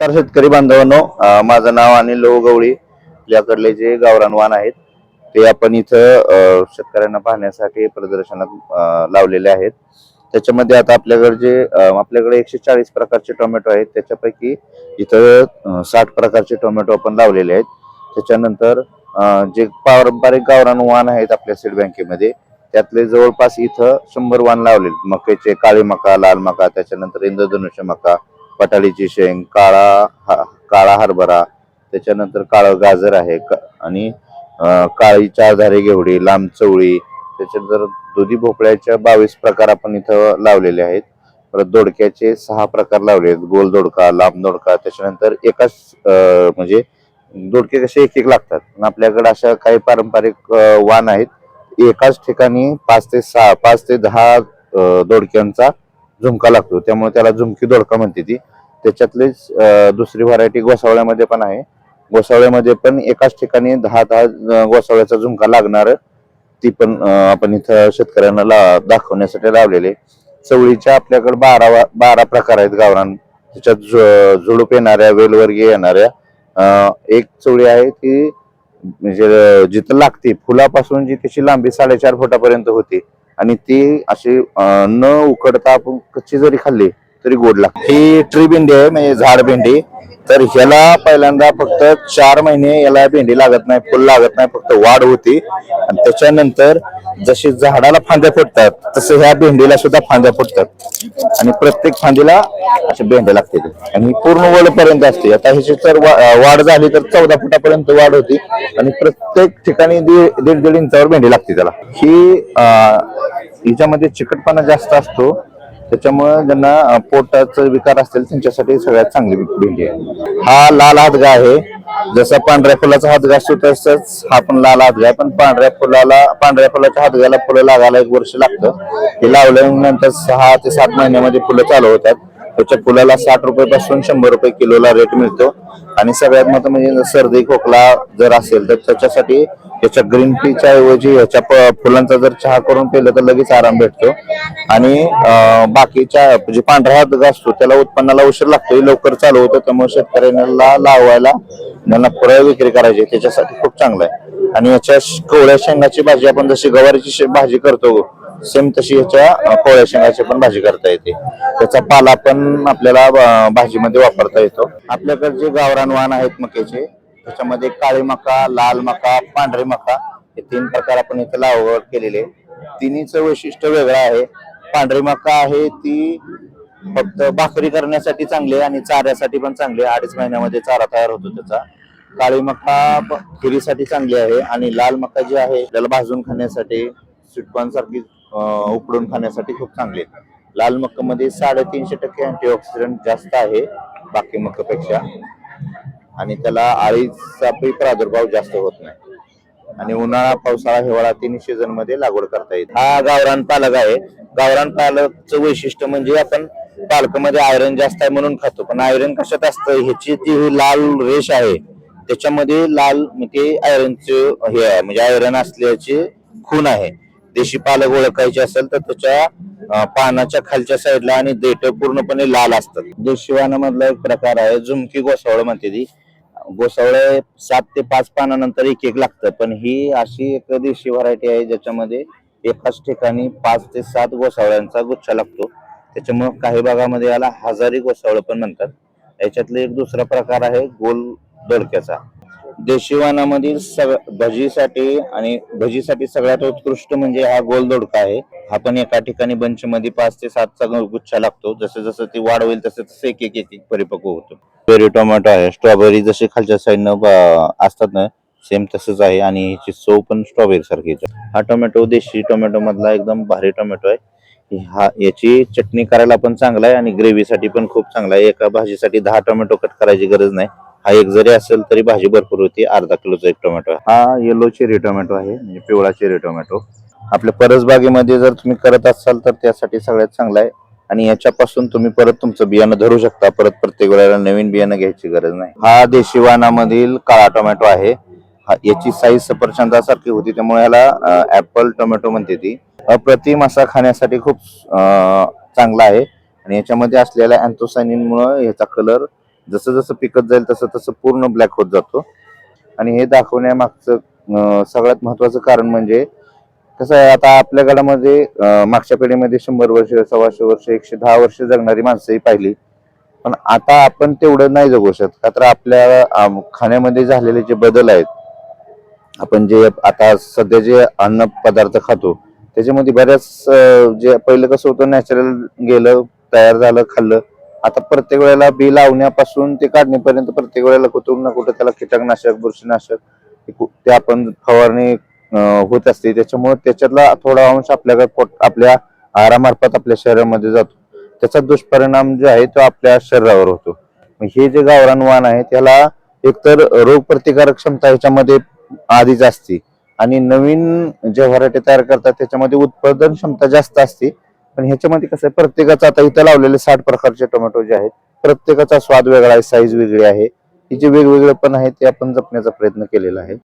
नमस्कार शेतकरी बांधवांनो. माझं नाव अनिल गवळी आपल्याकडले जे गावरानवान आहेत ते आपण इथं शेतकऱ्यांना पाहण्यासाठी प्रदर्शनात लावलेले आहेत. त्याच्यामध्ये आता आपल्याकडे जे आपल्याकडे एकशे चाळीस प्रकारचे टोमॅटो आहेत. त्याच्यापैकी इथं साठ प्रकारचे टोमॅटो आपण लावलेले आहेत. त्याच्यानंतर जे पारंपरिक गावरान वाहन आहेत आपल्या सीड बँकेमध्ये त्यातले जवळपास इथं शंभर वाहन लावले मकेचे काळी मका लाल मका त्याच्यानंतर इंद्रधनुष्य मका पटाळीची शेंग काळा हा काळा हरभरा त्याच्यानंतर काळं गाजर आहे आणि काळी चारधारे घेवडी लांब चवळी त्याच्यानंतर दुधी भोपळ्याच्या बावीस प्रकार आपण इथं लावलेले आहेत. परत दोडक्याचे सहा प्रकार लावले आहेत. गोल दोडका लांब दोडका त्याच्यानंतर एकाच म्हणजे दोडके कसे एक एक लागतात. पण आपल्याकडे अशा काही पारंपरिक वाण आहेत. एकाच ठिकाणी पाच ते सहा पाच ते दहा दोडक्यांचा झुमका लागतो. त्यामुळे त्याला झुमकी दोडका म्हणते ती. त्याच्यातलीच दुसरी व्हरायटी गोसावळ्यामध्ये पण आहे. गोसावळ्यामध्ये पण एकाच ठिकाणी दहा दहा गोसावळ्याचा झुमका लागणार. ती पण आपण इथं शेतकऱ्यांना ला दाखवण्यासाठी लावलेले. चवळीच्या आपल्याकडे बारा बारा प्रकार आहेत गावरान. त्याच्यात झु- झुडूप येणाऱ्या वेलवर्गीय येणाऱ्या एक चवळी आहे ती म्हणजे जिथं लागते फुलापासून जी त्याची लांबी साडेचार फुटापर्यंत होती आणि ती अशी न उकडता आपण कच्ची जरी खाल्ली तरी गोड लागते. ही ट्री भेंडी आहे म्हणजे झाड भेंडी तर ह्याला पहिल्यांदा फक्त चार महिने याला भेंडी लागत नाही फुल लागत नाही फक्त वाढ होती. आणि त्याच्यानंतर जशी झाडाला फांद्या फुटतात तसे ह्या भेंडीला सुद्धा फांद्या फुटतात. आणि प्रत्येक फांदीला अशी भेंड्या लागते आणि पूर्ण वडपर्यंत असते. आता ह्याची तर वा- वाढ झाली तर चौदा फुटापर्यंत वाढ होती. आणि प्रत्येक ठिकाणी दीड दीड दीड इंचावर भेंडी लागते त्याला. ही हिच्यामध्ये चिकटपणा जास्त असतो. त्याच्यामुळं ज्यांना अं, पोटाचा विकार असतील त्यांच्यासाठी सगळ्यात चांगली भेंडी आहे. हा लाल हातगा आहे. जसा पांढऱ्या फुलाचा हातगा असतो तसंच हा पण लाल हातगा आहे. पण पांढऱ्या फुलाला पांढऱ्या फुलाच्या हातग्याला फुलं लागायला एक वर्ष लागतं. हे लावल्यानंतर सहा ते सात महिन्यामध्ये फुलं चालू होतात. त्याच्या फुलाला साठ रुपये पासून शंभर रुपये किलोला रेट मिळतो. आणि सगळ्यात महत्त्व म्हणजे सर्दी खोकला जर असेल तर त्याच्यासाठी याच्या ग्रीन टीच्या ऐवजी ह्याच्या फुलांचा जर चहा करून पिलं तर लगेच आराम भेटतो. आणि बाकीच्या म्हणजे पांढरा हात असतो त्याला उत्पन्नाला उशीर लागतो लवकर चालू होतं त्यामुळे शेतकऱ्यांना लावायला त्यांना फळं विक्री करायची त्याच्यासाठी खूप चांगलं आहे. आणि याच्या कोवळ्या शेंगाची भाजी आपण जशी गवारीची भाजी करतो सेम तशी ह्याच्या कोळ्या शेंगाची पण भाजी करता येते. त्याचा पाला पण आपल्याला भाजीमध्ये वापरता येतो. आपल्याकडे जे गावरान वाहन आहेत मक्याचे त्याच्यामध्ये काळी मका लाल मका पांढरी मका हे तीन प्रकार आपण इथे लागवड केलेले. तिन्हीचं वैशिष्ट्य वेगळं आहे. पांढरी मका आहे ती फक्त भाकरी करण्यासाठी चांगली आहे आणि चाऱ्यासाठी पण चांगली आहे. अडीच महिन्यामध्ये चारा तयार होतो त्याचा. काळी मका खिरीसाठी चांगली आहे आणि लाल मका जी आहे त्याला भाजून खाण्यासाठी स्वीटकॉर्न सारखी उकडून खाण्यासाठी खूप चांगले आहेत. लाल मक्कामध्ये साडेतीनशे टक्के अँटीऑक्सिडंट जास्त आहे बाकी मकापेक्षा आणि त्याला आळीचा प्रादुर्भाव जास्त होत नाही. आणि उन्हाळा पावसाळा हिवाळा तिन्ही सीझनमध्ये लागवड करता येईल हा गावरान पालक आहे. गावरान पालकचं वैशिष्ट्य म्हणजे आपण पालकामध्ये आयरन जास्त आहे म्हणून खातो. पण आयरन कशात असतं? ह्याची जी ही लाल रेष आहे त्याच्यामध्ये लाल म्हणजे आयरनचे हे आहे. म्हणजे आयरन असल्याचे खून आहे. देशी पालक ओळखायचे असेल तर त्याच्या पानाच्या खालच्या साईडला आणि देठ पूर्णपणे लाल असतात. देशी वाणामधला एक प्रकार आहे झुमकी गोसावळ म्हणते ती. गोसावळे सात ते पाच पानानंतर एक एक लागतं पण ही अशी एक देशी व्हरायटी आहे ज्याच्यामध्ये एकाच ठिकाणी पाच ते सात गोसावळ्यांचा गुच्छा लागतो. त्याच्यामुळे काही भागामध्ये याला हजारी गोसावळ पण म्हणतात. याच्यातले एक दुसरा प्रकार आहे गोल दोडक्याचा देशीवानामधील सग भजीसाठी आणि भजीसाठी सगळ्यात उत्कृष्ट म्हणजे हा गोल दोडका आहे. हा पण एका ठिकाणी बंच मध्ये पाच ते सातचा गुच्छा लागतो. जसं जसं ती वाढ होईल तसं तसं एक एक एक परिपक्व होतो. बेरी टोमॅटो आहे. स्ट्रॉबेरी जसे खालच्या साईडनं असतात ना सेम तसंच आहे. आणि ह्याची चव पण स्ट्रॉबेरी सारखीच आहे. हा टोमॅटो देशी टोमॅटो मधला एकदम भारी टोमॅटो आहे. हा याची चटणी करायला पण चांगला आहे आणि ग्रेव्हीसाठी पण खूप चांगला आहे. एका भाजीसाठी दहा टोमॅटो कट करायची गरज नाही. हा एक जरी असेल तरी भाजी भरपूर होती अर्धा किलोचा एक टोमॅटो हा येलो चेरी टोमॅटो आहे म्हणजे पिवळा चेरी टोमॅटो. आपल्या परसबागेमध्ये जर तुम्ही करत असाल तर त्यासाठी सगळ्यात चांगला आहे. आणि याच्यापासून तुम्ही परत तुमचं बियाणं धरू शकता. परत प्रत्येक वेळेला नवीन बियाणं घ्यायची गरज नाही. हा देशी वाहनामधील काळा टोमॅटो आहे. हा याची साईज सफरचंदासारखी होती. त्यामुळे याला ऍपल टोमॅटो म्हणते ती. अप्रतिम असा खाण्यासाठी खूप चांगला आहे. आणि याच्यामध्ये असलेल्या अँथोसायनिनमुळे याचा कलर जसं जसं पिकत जाईल तसं तसं पूर्ण ब्लॅक होत जातो. आणि हे दाखवण्यामागचं सगळ्यात महत्वाचं कारण म्हणजे कसं आहे आता आपल्या गडामध्ये मागच्या पिढीमध्ये शंभर वर्ष सव्वाशे वर्ष एकशे दहा वर्ष जगणारी माणसंही पाहिली. पण आता आपण तेवढं नाही जगू शकत. का तर आपल्या खाण्यामध्ये झालेले जे बदल आहेत आपण जे आता सध्या जे अन्न पदार्थ खातो त्याच्यामध्ये बऱ्याच जे पहिलं कसं होतं नॅचरल गेलं तयार झालं खाल्लं आता प्रत्येक वेळेला बी लावण्यापासून ते काढणीपर्यंत प्रत्येक वेळेला कुठून ना कुठं त्याला कीटकनाशक बुरशीनाशक ते आपण फवारणी होत असते. त्याच्यामुळे त्याच्यातला थोडा अंश आपल्याकडे पोट आपल्या आहारामार्फत आपल्या शरीरामध्ये जातो. त्याचा दुष्परिणाम जो आहे तो आपल्या शरीरावर होतो. हे जे गावरान वाण आहे त्याला एकतर रोग प्रतिकारक क्षमता ह्याच्यामध्ये आधीच असते. आणि नवीन जे व्हरायटी तयार करतात त्याच्यामध्ये उत्पादन क्षमता जास्त असते. पण ह्याच्यामध्ये कसं आहे प्रत्येकाचा आता इथं लावलेले साठ प्रकारचे टोमॅटो जे आहेत प्रत्येकाचा स्वाद वेगळा आहे साईज वेगळी आहे. ही जे वेगवेगळे पण आहे ते आपण जपण्याचा प्रयत्न केलेला आहे.